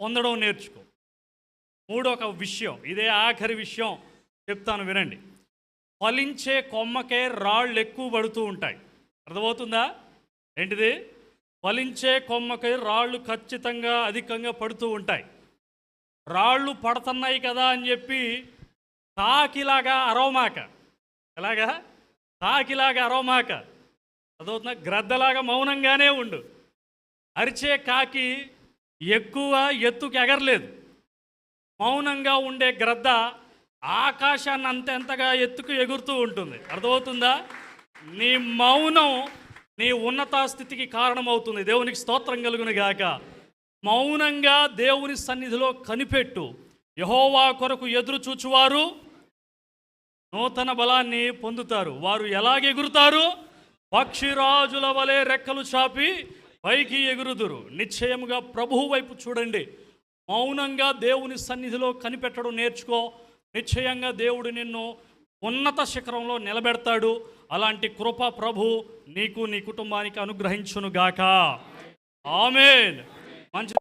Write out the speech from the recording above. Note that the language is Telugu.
పొందడం నేర్చుకో. మూడొక విషయం ఇదే ఆఖరి విషయం చెప్తాను వినండి. ఫలించే కొమ్మకే రాళ్ళు ఎక్కువ పడుతూ ఉంటాయి. అర్థమవుతుందా? ఏంటిది? ఫలించే కొమ్మకే రాళ్ళు ఖచ్చితంగా అధికంగా పడుతూ ఉంటాయి. రాళ్ళు పడుతున్నాయి కదా అని చెప్పి తాకిలాగా అరవమాక. ఎలాగా? తాకిలాగా అరవమాక. అదవుతుందా గ్రద్దలాగా మౌనంగానే ఉండు. అరిచే కాకి ఎక్కువ ఎత్తుకు ఎగరలేదు. మౌనంగా ఉండే గ్రద్ద ఆకాశాన్ని అంతెంతగా ఎత్తుకు ఎగురుతూ ఉంటుంది. అర్థమవుతుందా? నీ మౌనం నీ ఉన్నత స్థితికి కారణమవుతుంది. దేవునికి స్తోత్రం కలుగును గాక. మౌనంగా దేవుని సన్నిధిలో కనిపెట్టు. యహోవా కొరకు ఎదురు చూచువారు నూతన బలాన్ని పొందుతారు. వారు ఎలాగెగురుతారు? పక్షిరాజుల వలె రెక్కలు చాపి పైకి ఎగురుదురు. నిశ్చయముగా ప్రభువు వైపు చూడండి. మౌనంగా దేవుని సన్నిధిలో కనిపెట్టడం నేర్చుకో. నిశ్చయంగా దేవుడు నిన్ను ఉన్నత శిఖరంలో నిలబెడతాడు. అలాంటి కృప ప్రభు నీకు నీ కుటుంబానికి అనుగ్రహించును గాక ఆమెన్. మంచి